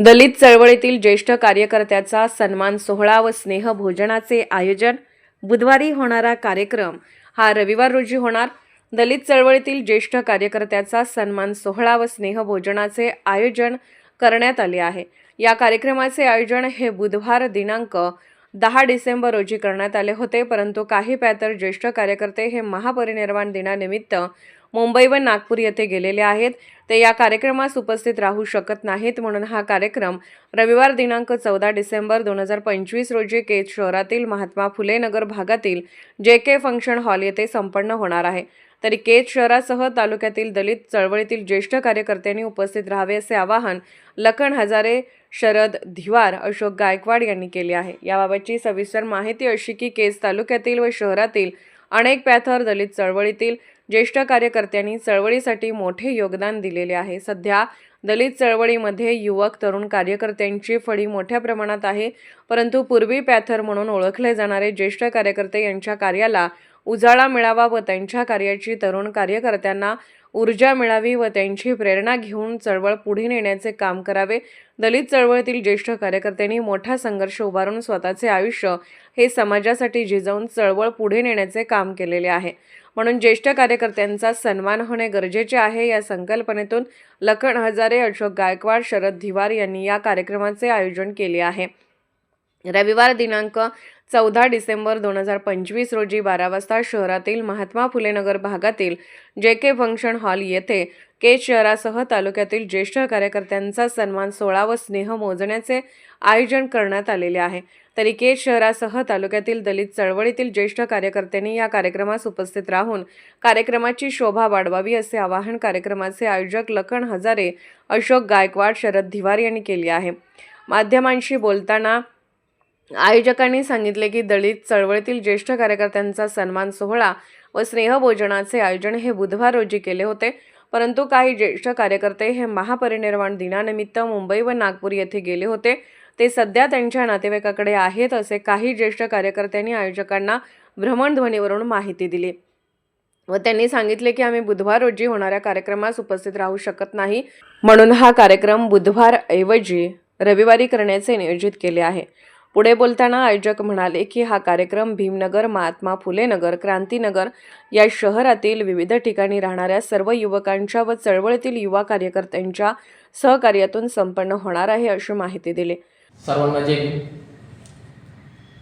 दलित चळवळीतील ज्येष्ठ कार्यकर्त्याचा सन्मान सोहळा व स्नेहभोजनाचे आयोजन बुधवारी होणारा कार्यक्रम हा रविवार रोजी होणार. दलित चळवळीतील ज्येष्ठ कार्यकर्त्याचा सन्मान सोहळा व स्नेहभोजनाचे आयोजन करण्यात आले आहे. या कार्यक्रमाचे आयोजन हे बुधवार दिनांक दहा डिसेंबर रोजी करण्यात आले होते परंतु काही पॅतर ज्येष्ठ कार्यकर्ते हे महापरिनिर्वाण दिनानिमित्त मुंबई व नागपूर येथे गेलेले आहेत. ते या कार्यक्रमास उपस्थित राहू शकत नाहीत म्हणून हा कार्यक्रम रविवार दिनांक चौदा डिसेंबर दोन हजार पंचवीस रोजी केज शहरातील महात्मा फुले नगर भागातील जे के फंक्शन हॉल येथे संपन्न होणार आहे. तरी केज शहरासह तालुक्यातील दलित चळवळीतील ज्येष्ठ कार्यकर्त्यांनी उपस्थित राहावे असे आवाहन लखन हजारे शरद धिवार अशोक गायकवाड यांनी केले आहे. याबाबतची सविस्तर माहिती अशी की केज तालुक्यातील व शहरातील अनेक पॅथर दलित चळवळीतील ज्येष्ठ कार्यकर्त्यांनी चळवळीसाठी मोठे योगदान दिलेले आहे. सध्या दलित चळवळीमध्ये युवक तरुण कार्यकर्त्यांची फळी मोठ्या प्रमाणात आहे. परंतु पूर्वी पॅथर म्हणून ओळखले जाणारे ज्येष्ठ कार्यकर्ते यांच्या कार्याला उजाळा मिळावा व त्यांच्या कार्याची तरुण कार्यकर्त्यांना ऊर्जा मिळावी व त्यांची प्रेरणा घेऊन चळवळ पुढे नेण्याचे काम करावे. दलित चळवळीतील ज्येष्ठ कार्यकर्त्यांनी मोठा संघर्ष उभारून स्वतःचे आयुष्य हे समाजासाठी झिजवून चळवळ पुढे नेण्याचे काम केलेले आहे. म्हणून ज्येष्ठ कार्यकर्त्यांचा सन्मान होणे गरजेचे आहे या संकल्पनेतून लखन हजारे अशोक गायकवाड शरद धिवार यांनी या कार्यक्रमाचे आयोजन केले आहे. रविवार दिनांक चौदा डिसेंबर दोन हजार पंचवीस रोजी बारा वाजता शहरातील महात्मा फुले नगर भागातील जे के फंक्शन हॉल येथे केज शहरासह तालुक्यातील ज्येष्ठ कार्यकर्त्यांचा सन्मान सोळा व स्नेह मोजण्याचे आयोजन करण्यात आलेले आहे. तरी केज शहरासह तालुक्यातील दलित चळवळीतील ज्येष्ठ कार्यकर्त्यांनी या कार्यक्रमास उपस्थित राहून कार्यक्रमाची शोभा वाढवावी असे आवाहन कार्यक्रमाचे आयोजक लखन हजारे अशोक गायकवाड शरद धिवार यांनी केले आहे. माध्यमांशी बोलताना आयोजकांनी सांगितले की दलित चळवळीतील ज्येष्ठ कार्यकर्त्यांचा सन्मान सोहळा व स्नेहभोजनाचे आयोजन हे बुधवार रोजी केले होते. परंतु काही ज्येष्ठ कार्यकर्ते हे महापरिनिर्वाण दिनानिमित्त मुंबई व नागपूर येथे गेले होते. ते सध्या त्यांच्या नातेवाईकाकडे आहेत असे काही ज्येष्ठ कार्यकर्त्यांनी आयोजकांना भ्रमणध्वनीवरून माहिती दिली. व त्यांनी सांगितले की आम्ही बुधवार रोजी होणाऱ्या कार्यक्रमास उपस्थित राहू शकत नाही. म्हणून हा कार्यक्रम बुधवार ऐवजी रविवारी करण्याचे नियोजित केले आहे. पुढे बोलताना आयोजक म्हणाले की हा कार्यक्रम भीमनगर महात्मा फुले नगर क्रांतीनगर या शहरातील विविध ठिकाणी राहणाऱ्या सर्व युवकांच्या व चळवळीतील युवा कार्यकर्त्यांच्या सहकार्यातून संपन्न होणार आहे अशी माहिती दिली. सर्वांना जे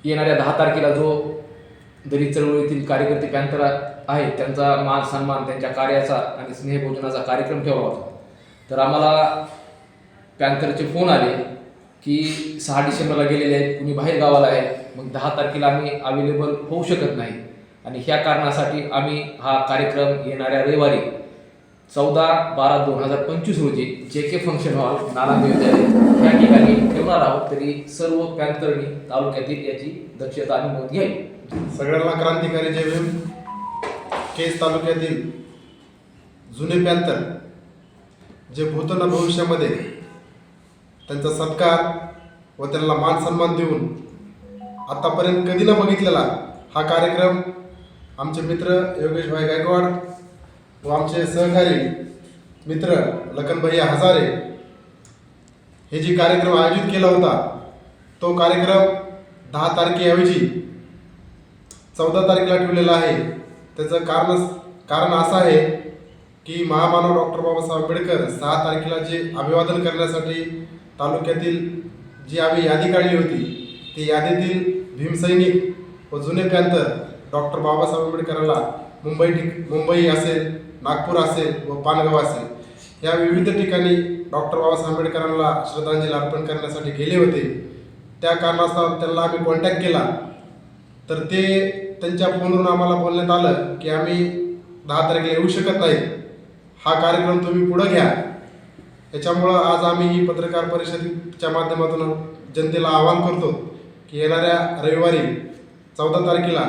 येणाऱ्या दहा तारखेला जो दलित चळवळीतील कार्यकर्ते पॅन्थर आहेत त्यांचा मान सन्मान त्यांच्या कार्याचा आणि स्नेहभोजनाचा कार्यक्रम ठेवला होता तर आम्हाला पॅन्थरचे फोन आले. की सहा डिसेंबरला गेलेले आहेत कुणी बाहेर गावाला आहे मग दहा तारखेला आम्ही अवेलेबल होऊ शकत नाही. आणि ह्या कारणासाठी आम्ही हा कार्यक्रम येणाऱ्या रविवारी चौदा बारा दोन हजार पंचवीस रोजी जे के फंक्शन हॉल नालांद विद्यालय या ठिकाणी ठेवणार आहोत. तरी सर्व पॅन्थरनी तालुक्यातील याची दक्षता आम्ही नोंद घ्यावी. सगळ्यांना क्रांतिकारी जय भीम. तालुक्यातील जुने पॅन्थर जे भूतना भविष्यामध्ये त्यांचा सत्कार व त्यांना मान सन्मान देऊन आत्तापर्यंत कधी न बघितलेला हा कार्यक्रम आमचे मित्र योगेशभाई गायकवाड व आमचे सहकारी मित्र लखनभाई हजारे हे जे कार्यक्रम आयोजित केला होता तो कार्यक्रम दहा तारखेऐवजी चौदा तारखेला ठेवलेला आहे. त्याचं कारण कारण असं आहे की महामानव डॉक्टर बाबासाहेब आंबेडकर सहा तारखेला जे अभिवादन करण्यासाठी तालुक्यातील जी आम्ही यादी काढली होती ती यादीतील भीमसैनिक व जुने पॅंथर डॉक्टर बाबासाहेब आंबेडकरांना मुंबई ठिक मुंबई असेल नागपूर असेल व पानगाव असेल या विविध ठिकाणी डॉक्टर बाबासाहेब आंबेडकरांना श्रद्धांजली अर्पण करण्यासाठी गेले होते. त्या कारणास्तव त्यांना आम्ही कॉन्टॅक्ट केला. तर ते त्यांच्या फोनवरून आम्हाला बोलण्यात आलं की आम्ही दहा तारखेला येऊ शकत नाही. हा कार्यक्रम तुम्ही पुढं घ्या. याच्यामुळं आज आम्ही ही पत्रकार परिषदेच्या माध्यमातून जनतेला आवाहन करतो की येणाऱ्या रविवारी चौदा तारखेला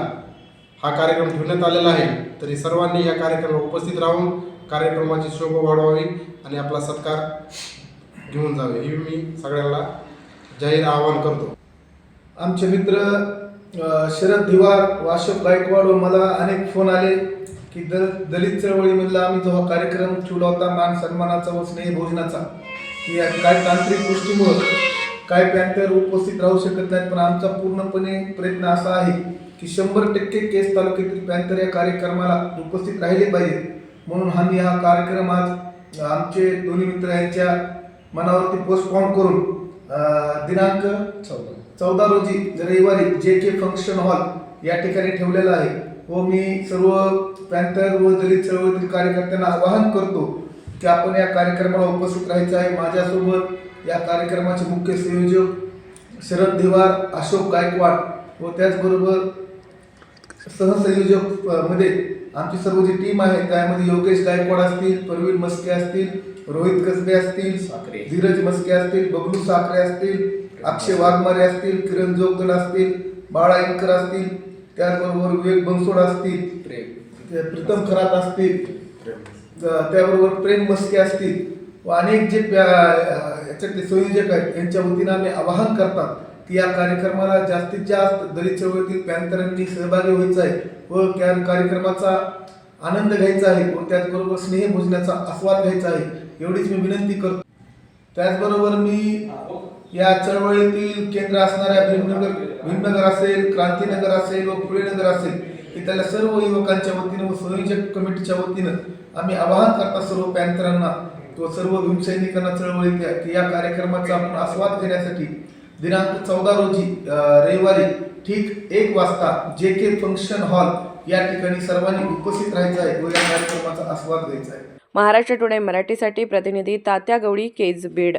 हा कार्यक्रम ठेवण्यात आलेला आहे. तरी सर्वांनी या कार्यक्रमाला उपस्थित राहून कार्यक्रमाची शोभा वाढवावी आणि आपला सत्कार घेऊन जावे. हे मी सगळ्यांना जाहीर आवाहन करतो. आमचे मित्र शरद दिवार वाशप गायकवाड व मला अनेक फोन आले. की दल दलित चळवळीमधला आम्ही जो हा कार्यक्रम ठेवला होता मान सन्मानाचा व स्नेह भोजनाचा की काय तांत्रिक गोष्टीमुळं काय पॅन्टर उपस्थित राहू शकत नाहीत पण आमचा पूर्णपणे प्रयत्न असा आहे की शंभर टक्के केस तालुक्यातील पॅन्टर या कार्यक्रमाला उपस्थित राहिले पाहिजे. म्हणून आम्ही हा कार्यक्रम आज आमचे दोन्ही मित्र यांच्या मनावरती पोस्टपॉन करून दिनांक चौदा. रोजी रविवारी जे के फंक्शन हॉल या ठिकाणी ठेवलेला आहे. व मी सर्व पॅन्थर व दलित चळवळीतील कार्यकर्त्यांना आवाहन करतो की आपण या कार्यक्रमाला उपस्थित राहायचं आहे माझ्यासोबत या कार्यक्रमाचे मुख्य संयोजक शरद दिवार अशोक गायकवाड व त्याचबरोबर सहसंयोजकमध्ये आमची सर्व जी टीम आहे त्यामध्ये योगेश गायकवाड असतील प्रवीण मस्के असतील रोहित कसबे असतील साखरे. धीरज मस्के असतील बबलू साखरे असतील अक्षय वाघमारे असतील किरण जोगदन असतील बाळा इंकर असतील त्याचबरोबर विवेक बनसोड असतील प्रीतम खरात असतील. त्याबरोबर प्रेम मस्के असतील. व अनेक जे याच्यातले संयोजक आहेत यांच्या वतीनं आम्ही आवाहन करतात की या कार्यक्रमाला जास्तीत जास्त दलित चळवळीतील पॅन्थरांनी सहभागी व्हायचं आहे व त्या कार्यक्रमाचा आनंद घ्यायचा आहे व त्याचबरोबर स्नेह भोजनाचा आस्वाद घ्यायचा आहे. एवढीच मी विनंती करतो. त्याचबरोबर मी या चळवळीतील केंद्र असणाऱ्या भीमनगर भीमनगर असेल क्रांतीनगर असेल व फुलेनगर असेल की त्याला सर्व युवकांच्या वतीनं व संयोजक कमिटीच्या वतीनं आम्ही आवाहन करता सर्व पॅन्थरांना व सर्व भीमसैनिकांना चळवळीत की या कार्यक्रमाचा आपण आस्वाद घेण्यासाठी दिनांक चौदा रोजी रविवारी ठीक एक वाजता जे के फंक्शन हॉल या ठिकाणी सर्वांनी उपस्थित राहायचं आहे व या कार्यक्रमाचा आस्वाद घ्यायचा आहे. महाराष्ट्र टुडे मराठीसाठी प्रतिनिधी तात्या गवळी केज बीड